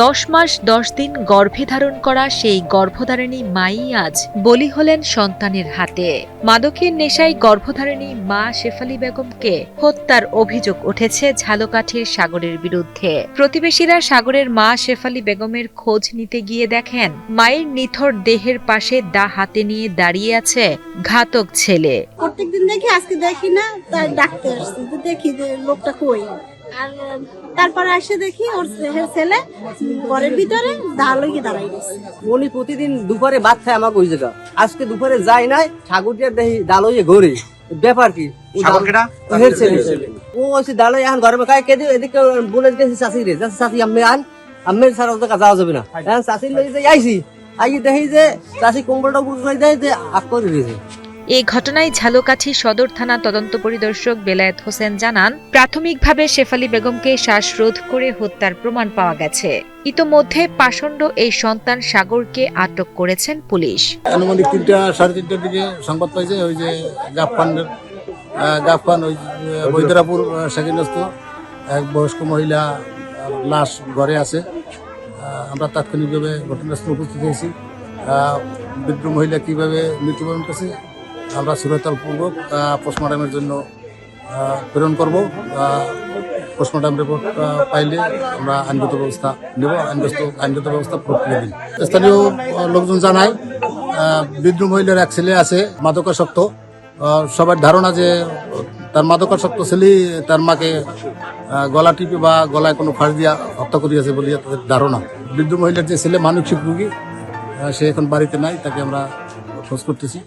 দশ মাস দশ দিন গর্ভে ধারণ করা সেই গর্ভধারিণী মাই আজ বলি হলেন সন্তানের হাতে। মাদকের নেশায় গর্ভধারিণী মা শেফালি বেগমকে হত্যার অভিযোগ উঠেছে ঝালকাঠির সাগরের বিরুদ্ধে। প্রতিবেশীরা সাগরের মা শেফালি বেগমের খোঁজ নিতে গিয়ে দেখেন, মায়ের নিথর দেহের পাশে দা হাতে নিয়ে দাঁড়িয়ে আছে ঘাতক ছেলে। প্রত্যেকদিন দেখি, আজকে দেখি না, তাই ডাকতে আসছি। দেখি যে লোকটা কই। আর তারপরে এসে দেখি ওর ছেলে ঘরের ভিতরে দাঁড়িয়ে দাঁড়াই গেছে। উনি প্রতিদিন দুপুরে ভাত খায় আমাকে ওই জায়গা আজকে দুপুরে যায় নাই দেখি ঘরে। ব্যাপার কি? ও এখন ঘরে কে এদিকে বলে দিতেছি চাষি রে যাচ্ছে চাষি আমি আন। আমের সারা ওদের কাছে যাওয়া যাবে না। এখন চাষির লই যে আইছি আই দেখি যে চাষি কম্বলটা উপর দেয় যে আক করে দিয়েছে। এই ঘটনায় ঝালকাঠি সদর থানা তদন্ত পরিদর্শক বেলায়েত হোসেন জানান, প্রাথমিকভাবে শেফালি বেগমকে শ্বাসরোধ করে হত্যার প্রমাণ পাওয়া গেছে। ইতোমধ্যে পাষণ্ড এই সন্তান সাগরকে আটক করেছেন পুলিশ। আনুমানিক তিনটা, সাড়ে তিনটার দিকে সংবাদ পাইছে ওই যে গাফফানের গাফফান ওই যে বৈদ্যরাপুর সেকেন্ডস্থ এক বয়স্ক মহিলা লাশ ঘরে আছে। আমরা তাৎক্ষণিকভাবে ঘটনাস্থলে উপস্থিত হয়েছি। বৃদ্ধ মহিলা কীভাবে মৃত্যুবরণ করেছে আমরা সুরতালপূর্বক পোস্টমর্টমের জন্য প্রেরণ করব। পোস্টমর্টম রিপোর্ট পাইলে আমরা আইনগত ব্যবস্থা নেব, আইনগত আইনগত ব্যবস্থা প্রক্রিয়া দিই স্থানীয় লোকজন জানায় বৃদ্ধ মহিলার এক ছেলে আছে, মাদকাসক্ত। সবার ধারণা যে তার মাদকাসক্ত ছেলে, তার মাকে গলা টিপে বা গলায় কোনো ফাঁস দিয়া হত্যা করিয়াছে বলিয়া তাদের ধারণা। বৃদ্ধ মহিলার যে ছেলে মানসিক রোগী সে এখন বাড়িতে নাই, তাকে আমরা খোঁজ করতেছি।